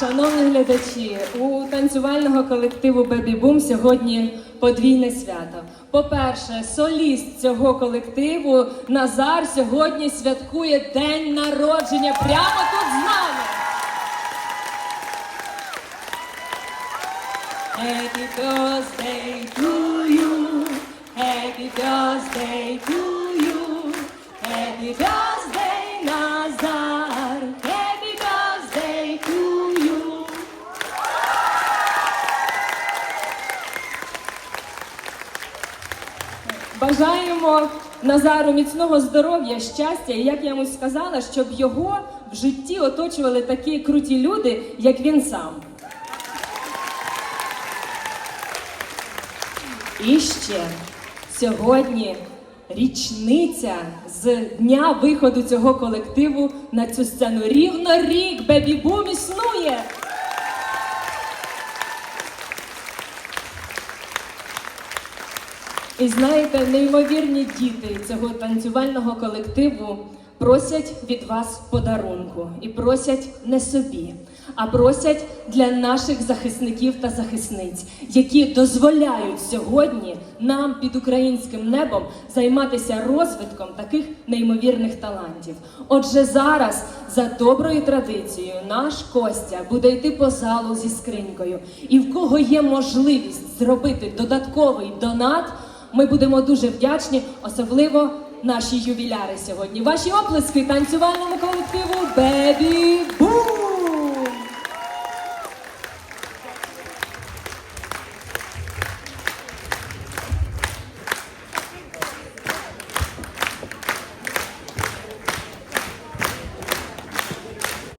Шановні глядачі, у танцювального колективу Бебі Бум сьогодні подвійне свято. По-перше, соліст цього колективу Назар сьогодні святкує день народження прямо тут з нами. Happy birthday to you. Happy birthday to you. Happy birthday, Nazar. Бажаємо Назару міцного здоров'я, щастя, і як я йому сказала, щоб його в житті оточували такі круті люди, як він сам. І ще сьогодні річниця з дня виходу цього колективу на цю сцену. Рівно рік Бебі Бум існує. І знаєте, неймовірні діти цього танцювального колективу просять від вас подарунку і просять не собі, а просять для наших захисників та захисниць, які дозволяють сьогодні нам під українським небом займатися розвитком таких неймовірних талантів. Отже, зараз за доброю традицією наш Костя буде йти по залу зі скринькою. І в кого є можливість зробити додатковий донат. Ми будемо дуже вдячні, особливо наші ювіляри сьогодні. Ваші оплески танцювальному колективу Бебі